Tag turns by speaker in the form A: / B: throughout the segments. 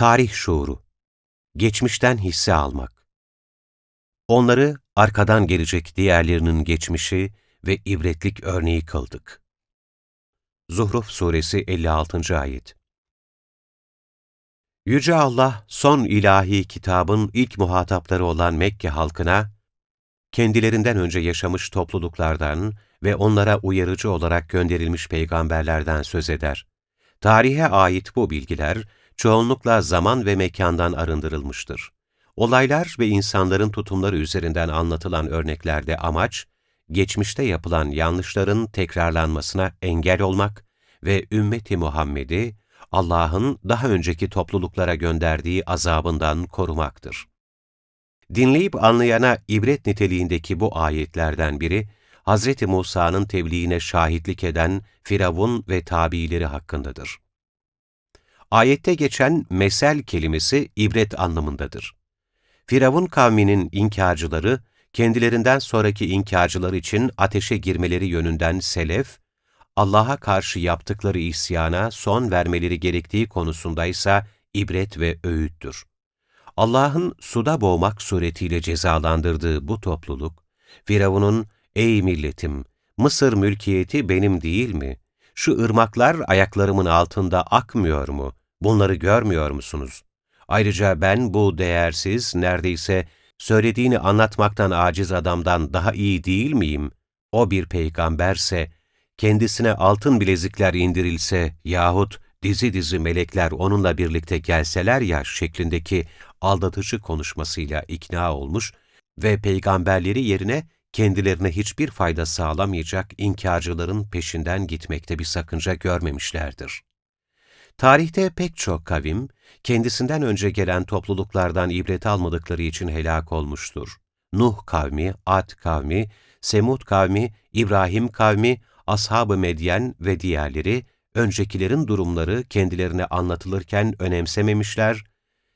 A: Tarih şuuru, geçmişten hisse almak. Onları arkadan gelecek diğerlerinin geçmişi ve ibretlik örneği kıldık. Zuhruf Suresi 56. Ayet Yüce Allah, son ilahi kitabın ilk muhatapları olan Mekke halkına, kendilerinden önce yaşamış topluluklardan ve onlara uyarıcı olarak gönderilmiş peygamberlerden söz eder. Tarihe ait bu bilgiler, çoğunlukla zaman ve mekandan arındırılmıştır. Olaylar ve insanların tutumları üzerinden anlatılan örneklerde amaç, geçmişte yapılan yanlışların tekrarlanmasına engel olmak ve ümmeti Muhammed'i Allah'ın daha önceki topluluklara gönderdiği azabından korumaktır. Dinleyip anlayana ibret niteliğindeki bu ayetlerden biri, Hz. Musa'nın tebliğine şahitlik eden Firavun ve tabiileri hakkındadır. Ayette geçen mesel kelimesi ibret anlamındadır. Firavun kavminin inkarcıları, kendilerinden sonraki inkarcılar için ateşe girmeleri yönünden selef, Allah'a karşı yaptıkları isyana son vermeleri gerektiği konusundaysa ibret ve öğüttür. Allah'ın suda boğmak suretiyle cezalandırdığı bu topluluk, Firavun'un, ''Ey milletim, Mısır mülkiyeti benim değil mi? Şu ırmaklar ayaklarımın altında akmıyor mu? Bunları görmüyor musunuz? Ayrıca ben bu değersiz, neredeyse söylediğini anlatmaktan aciz adamdan daha iyi değil miyim? O bir peygamberse, kendisine altın bilezikler indirilse yahut dizi dizi melekler onunla birlikte gelseler ya şeklindeki aldatıcı konuşmasıyla ikna olmuş ve peygamberleri yerine kendilerine hiçbir fayda sağlamayacak inkarcıların peşinden gitmekte bir sakınca görmemişlerdir. Tarihte pek çok kavim, kendisinden önce gelen topluluklardan ibret almadıkları için helak olmuştur. Nuh kavmi, Ad kavmi, Semud kavmi, İbrahim kavmi, Ashab-ı Medyen ve diğerleri, öncekilerin durumları kendilerine anlatılırken önemsememişler,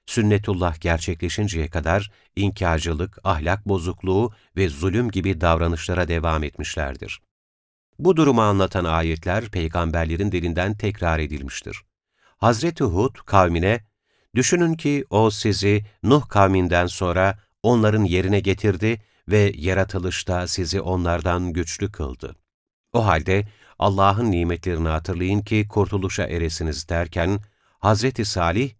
A: sünnetullah gerçekleşinceye kadar inkarcılık, ahlak bozukluğu ve zulüm gibi davranışlara devam etmişlerdir. Bu durumu anlatan ayetler peygamberlerin dilinden tekrar edilmiştir. Hazreti Hud kavmine, düşünün ki o sizi Nuh kavminden sonra onların yerine getirdi ve yaratılışta sizi onlardan güçlü kıldı. O halde Allah'ın nimetlerini hatırlayın ki kurtuluşa eresiniz derken, Hazreti Salih,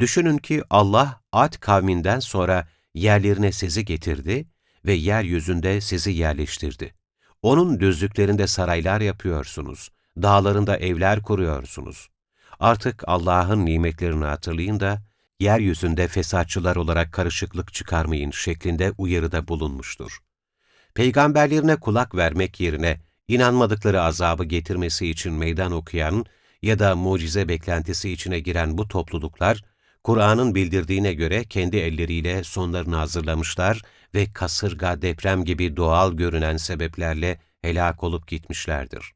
A: düşünün ki Allah Ad kavminden sonra yerlerine sizi getirdi ve yeryüzünde sizi yerleştirdi. Onun düzlüklerinde saraylar yapıyorsunuz, dağlarında evler kuruyorsunuz. Artık Allah'ın nimetlerini hatırlayın da, yeryüzünde fesatçılar olarak karışıklık çıkarmayın şeklinde uyarıda bulunmuştur. Peygamberlerine kulak vermek yerine, inanmadıkları azabı getirmesi için meydan okuyan ya da mucize beklentisi içine giren bu topluluklar, Kur'an'ın bildirdiğine göre kendi elleriyle sonlarını hazırlamışlar ve kasırga, deprem gibi doğal görünen sebeplerle helak olup gitmişlerdir.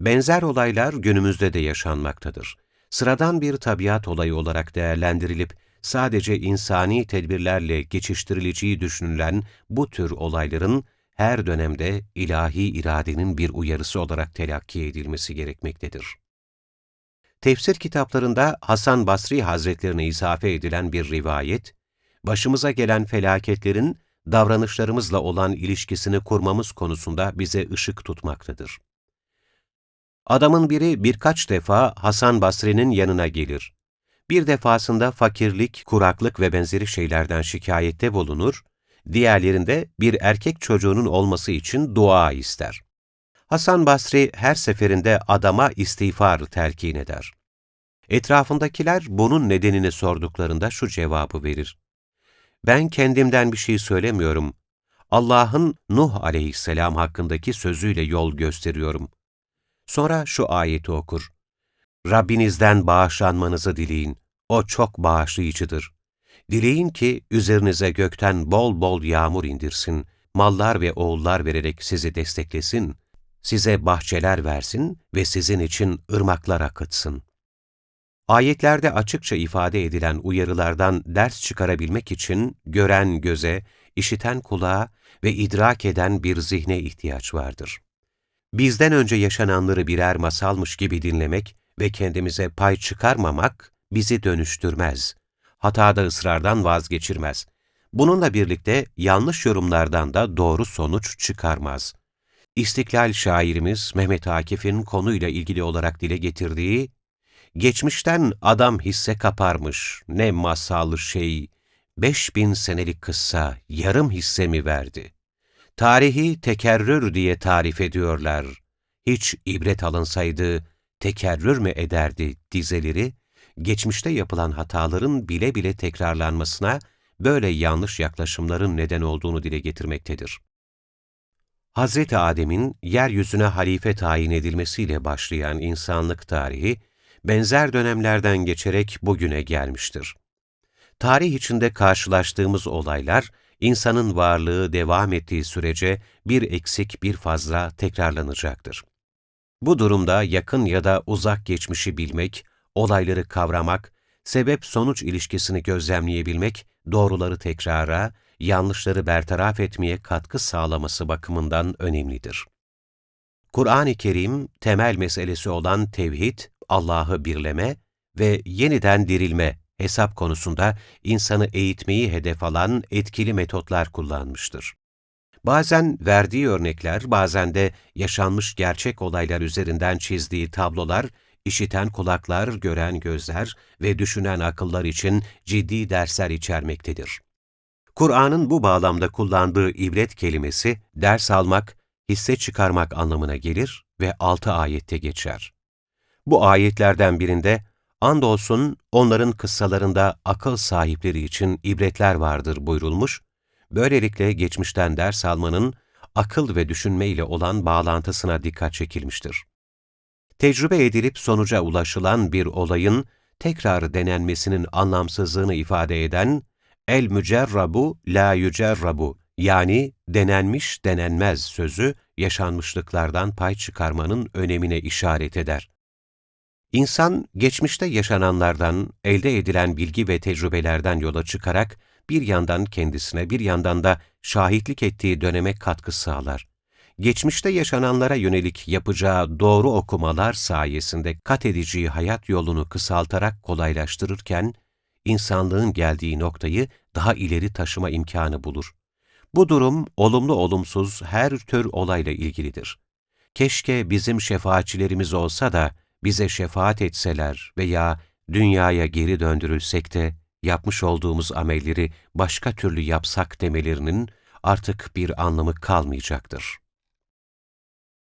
A: Benzer olaylar günümüzde de yaşanmaktadır. Sıradan bir tabiat olayı olarak değerlendirilip sadece insani tedbirlerle geçiştirileceği düşünülen bu tür olayların her dönemde ilahi iradenin bir uyarısı olarak telakki edilmesi gerekmektedir. Tefsir kitaplarında Hasan Basri Hazretlerine izafe edilen bir rivayet, başımıza gelen felaketlerin davranışlarımızla olan ilişkisini kurmamız konusunda bize ışık tutmaktadır. Adamın biri birkaç defa Hasan Basri'nin yanına gelir. Bir defasında fakirlik, kuraklık ve benzeri şeylerden şikayette bulunur diğerlerinde bir erkek çocuğunun olması için dua ister. Hasan Basri her seferinde adama istiğfar telkin eder. Etrafındakiler bunun nedenini sorduklarında şu cevabı verir. Ben kendimden bir şey söylemiyorum. Allah'ın Nuh aleyhisselam hakkındaki sözüyle yol gösteriyorum. Sonra şu ayeti okur. Rabbinizden bağışlanmanızı dileyin. O çok bağışlayıcıdır. Dileyin ki üzerinize gökten bol bol yağmur indirsin, mallar ve oğullar vererek sizi desteklesin, size bahçeler versin ve sizin için ırmaklar akıtsın. Ayetlerde açıkça ifade edilen uyarılardan ders çıkarabilmek için gören göze, işiten kulağa ve idrak eden bir zihne ihtiyaç vardır. Bizden önce yaşananları birer masalmış gibi dinlemek ve kendimize pay çıkarmamak bizi dönüştürmez. Hatada ısrardan vazgeçirmez. Bununla birlikte yanlış yorumlardan da doğru sonuç çıkarmaz. İstiklal şairimiz Mehmet Akif'in konuyla ilgili olarak dile getirdiği, Geçmişten adam hisse kaparmış, ne masallı şey, beş bin senelik kıssa yarım hissemi verdi. Tarihi tekerrür diye tarif ediyorlar. Hiç ibret alınsaydı, tekerrür mü ederdi dizeleri, geçmişte yapılan hataların bile bile tekrarlanmasına, böyle yanlış yaklaşımların neden olduğunu dile getirmektedir. Hazreti Adem'in yeryüzüne halife tayin edilmesiyle başlayan insanlık tarihi, benzer dönemlerden geçerek bugüne gelmiştir. Tarih içinde karşılaştığımız olaylar, insanın varlığı devam ettiği sürece bir eksik bir fazla tekrarlanacaktır. Bu durumda yakın ya da uzak geçmişi bilmek, olayları kavramak, sebep-sonuç ilişkisini gözlemleyebilmek, doğruları tekrara, yanlışları bertaraf etmeye katkı sağlaması bakımından önemlidir. Kur'an-ı Kerim, temel meselesi olan tevhid, Allah'ı birleme ve yeniden dirilme hesap konusunda insanı eğitmeyi hedef alan etkili metotlar kullanmıştır. Bazen verdiği örnekler, bazen de yaşanmış gerçek olaylar üzerinden çizdiği tablolar, işiten kulaklar, gören gözler ve düşünen akıllar için ciddi dersler içermektedir. Kur'an'ın bu bağlamda kullandığı ibret kelimesi, ders almak, hisse çıkarmak anlamına gelir ve altı ayette geçer. Bu ayetlerden birinde, andolsun onların kıssalarında akıl sahipleri için ibretler vardır buyurulmuş, böylelikle geçmişten ders almanın akıl ve düşünme ile olan bağlantısına dikkat çekilmiştir. Tecrübe edilip sonuca ulaşılan bir olayın tekrar denenmesinin anlamsızlığını ifade eden el mücerrabu la yücerrabu yani denenmiş denenmez sözü yaşanmışlıklardan pay çıkarmanın önemine işaret eder. İnsan, geçmişte yaşananlardan, elde edilen bilgi ve tecrübelerden yola çıkarak bir yandan kendisine bir yandan da şahitlik ettiği döneme katkı sağlar. Geçmişte yaşananlara yönelik yapacağı doğru okumalar sayesinde kat edeceği hayat yolunu kısaltarak kolaylaştırırken, insanlığın geldiği noktayı daha ileri taşıma imkanı bulur. Bu durum olumlu olumsuz her tür olayla ilgilidir. Keşke bizim şefaatçilerimiz olsa da bize şefaat etseler veya dünyaya geri döndürülsek de yapmış olduğumuz amelleri başka türlü yapsak demelerinin artık bir anlamı kalmayacaktır.